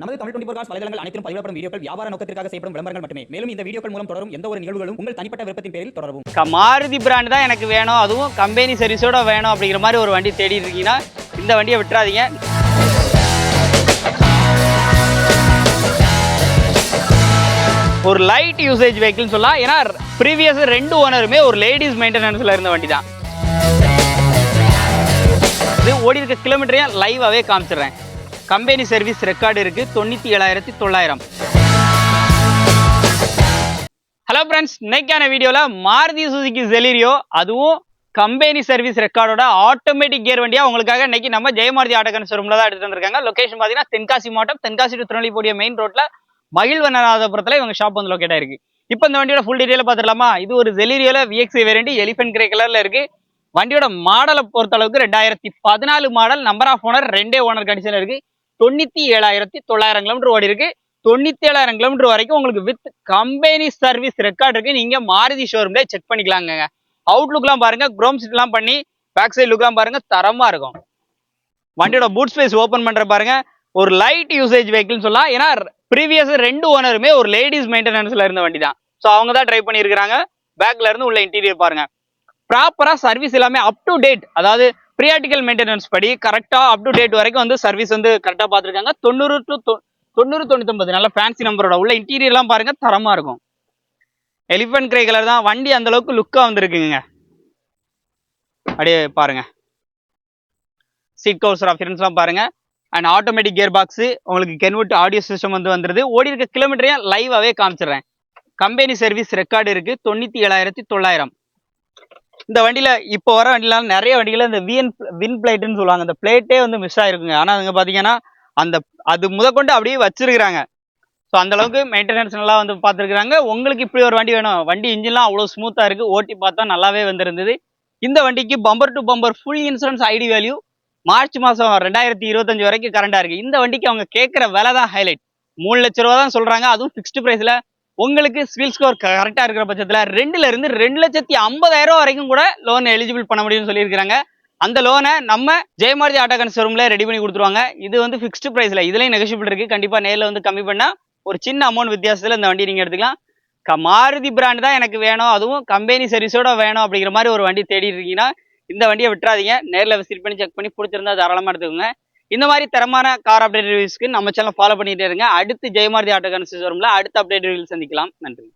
நமது Tamil twenty cos வலைதளங்கள் அனைத்தும் பதிவிடப்படும் வீடியோக்கள் வியாபார நோக்கத்திற்காக செய்யப்படும் விளம்பரங்கள் மட்டுமே. மேலும் இந்த வீடியோக்கள் மூலம் தொடரும் எந்த ஒரு நிகழ்வுகளும் உங்கள் தனிப்பட்ட விருப்பத்தின் பேரில் தொடரும் மாருதி பிராண்ட் தான் எனக்கு வேணும். அதுவும் கம்பெனி சர்வீஸோட வேணும் அப்படிங்கிற மாதிரி ஒரு வண்டி தேடி இருக்கீங்கன்னா இந்த வண்டியை விட்டுறாதீங்க. ஒரு லைட் யூசேஜ் வெஹிக்கிள்னு சொல்லலாம். ஏன்னா ப்ரீவியஸ் ரெண்டு ஓனருமே ஒரு லேடிஸ் மெயின்டெனன்ஸில் இருந்த வண்டி தான் இது ஓடி இருக்க கிலோமீட்டரையும் லைவாகவே காமிச்சிடுறேன். கம்பெனி சர்வீஸ் ரெக்கார்டு இருக்குது தொண்ணூற்றி ஏழாயிரத்தி தொள்ளாயிரம். ஹலோ ஃப்ரெண்ட்ஸ் இன்னைக்கான வீடியோவில் மாருதி சுசுகி ஜெலிரியோ அதுவும் கம்பெனி சர்வீஸ் ரெக்கார்டோட ஆட்டோமேட்டிக் கியர் வண்டியா உங்களுக்காக இன்னைக்கு நம்ம ஜெயமாரதி ஆட்டோகன் ஷோரூம்ல தான் எடுத்து வந்திருக்காங்க. லொகேஷன் பார்த்தீங்கன்னா தென்காசி மாவட்டம் தென்காசி டு திருநெல்வேலிய மெயின் ரோட்ல மகிழ்வனராதபுரத்தில் இவங்க ஷாப் வந்து லொக்கேட் ஆயிருக்கு. இப்போ இந்த வண்டியோட ஃபுல் டீடைல் பார்த்துடலாமா இது ஒரு ஜெலிரியோல விஎக்ஸி வேரியண்ட் எலிஃபென்ட் கிரே கலர்ல இருக்கு. வண்டியோட மாடலை பொறுத்த அளவுக்கு ரெண்டாயிரத்தி பதினாலு மாடல் நம்பர் ஆஃப் ஓனர் ரெண்டே ஓனர் கண்டிஷன் இருக்கு. தொண்ணூத்தி ஏழாயிரத்தி தொள்ளாயிரம் கிலோமீட்டர் ஓடி இருக்கு. தொண்ணூத்தி ஏழாயிரம் கிலோமீட்டர் வரைக்கும் உங்களுக்கு வித் கம்பெனி சர்வீஸ் ரெக்கார்ட் இருக்கு. நீங்க மாருதி ஷோரூம்ல செக் பண்ணிக்கலாங்க. அவுட்லுக்லாம் பாருங்க. குரோம் சீட்லாம் பண்ணி பேக் சைடு லுக்லாம் பாருங்க. தரமா இருக்கும். வண்டியோட பூட் ஸ்பேஸ் ஓபன் பண்ற பாருங்க. ஒரு லைட் யூசேஜ் வெஹிக்கிள்னு சொல்லலாம். ஏன்னா ப்ரீவியஸ் ரெண்டு ஓனருமே ஒரு லேடிஸ் மெயின்டெனன்ஸ்ல இருந்த வண்டி தான் ஸோ அவங்க தான் ட்ரை பண்ணியிருக்கிறாங்க பேக்ல இருந்து உள்ள இன்டீரியர் பாருங்க. ப்ராப்பராக சர்வீஸ் எல்லாமே அப் டு டேட் அதாவது ப்ரியாட்டிக்கல் மெயின்டெனன்ஸ் படி கரெக்டாக அப் டு டேட் வரைக்கும் வந்து சர்வீஸ் வந்து கரெக்டாக பார்த்துருக்காங்க. தொண்ணூறு டு தொண்ணூறு தொண்ணூத்தொன்பது நல்ல ஃபேன்சி நம்பரோட உள்ள இன்டீரியர்லாம் பாருங்க தரமா இருக்கும். எலிஃபென்ட் கிரே கலர் தான் வண்டி அந்த அளவுக்கு லுக்காக வந்துருக்குங்க. அப்படியே பாருங்க. சீட் கவுசர் ஆஃபியன்ஸ்லாம் பாருங்க. அண்ட் ஆட்டோமேட்டிக் கியர் பாக்ஸு உங்களுக்கு கென்வுட் ஆடியோ சிஸ்டம் வந்து வந்துருது. ஓடி இருக்க கிலோமீட்டரையும் லைவாகவே காமிச்சிடுறேன். கம்பெனி சர்வீஸ் ரெக்கார்டு இருக்குது தொண்ணூற்றி ஏழாயிரத்தி தொள்ளாயிரம். இந்த வண்டியில் இப்போ வர வண்டியில நிறைய வண்டிகள் இந்த விஎன் வின் பிளேட்னு சொல்லுவாங்க. அந்த பிளேட்டே வந்து மிஸ் ஆயிருக்குங்க. ஆனால் அதுங்க பார்த்தீங்கன்னா அந்த அது முதற்கொண்டு அப்படியே வச்சிருக்கிறாங்க. ஸோ அந்தளவுக்கு மெயின்டெனன்ஸ் நல்லா வந்து பார்த்துருக்குறாங்க உங்களுக்கு இப்படி ஒரு வண்டி வேணும். வண்டி இன்ஜின்லாம் அவ்வளோ ஸ்மூத்தாக இருக்குது ஓட்டி பார்த்தா நல்லாவே வந்திருந்தது. இந்த வண்டிக்கு bumper to bumper full insurance ID value March மாதம் ரெண்டாயிரத்தி இருபத்தஞ்சு வரைக்கும் கரண்டாக இருக்குது இந்த வண்டிக்கு அவங்க கேட்குற விலை தான் ஹைலைட் மூணு லட்ச ரூபா தான் சொல்கிறாங்க அதுவும் ஃபிக்ஸ்டு ப்ரைஸில் உங்களுக்கு சிவில் ஸ்கோர் கரெக்டாக இருக்கிற பட்சத்தில் ரெண்டுல இருந்து ரெண்டு லட்சத்தி ஐம்பதாயிரம் ரூபா வரைக்கும் கூட லோன் எலிஜிபிள் பண்ண முடியும்னு சொல்லியிருக்காங்க அந்த லோனை நம்ம ஜெயமாரதி ஆட்டோ கன்சர்வம்ல ரெடி பண்ணி கொடுத்துருவாங்க. இது வந்து ஃபிக்ஸ்டு ப்ரைஸில் இதுலேயும் நெகோஷியபிள் இருக்கு. கண்டிப்பாக நேரில் வந்து கம்மி பண்ணால் ஒரு சின்ன அமௌண்ட் வித்தியாசத்தில் இந்த வண்டி நீங்கள் எடுத்துக்கலாம். க- மாருதி பிராண்டு தான் எனக்கு வேணும். அதுவும் கம்பெனி சர்வீஸோட வேணும் அப்படிங்கிற மாதிரி ஒரு வண்டி தேடி இருக்கீங்கன்னா இந்த வண்டியை விட்டுறாதீங்க. நேரில் விசிட் பண்ணி செக் பண்ணி பிடிச்சிருந்தா தாராளமாக எடுத்துக்கோங்க. இந்த மாதிரி தரமான கார் அப்டேட் ரிவ்யூஸ்க்கு நம்ம சேனல் ஃபாலோ பண்ணிட்டே இருங்க. அடுத்து ஜெயமாரதி ஆட்டோ கன்சர்வம்ல அடுத்த அப்டேட் ரிவ்யூ சந்திக்கலாம். நன்றி.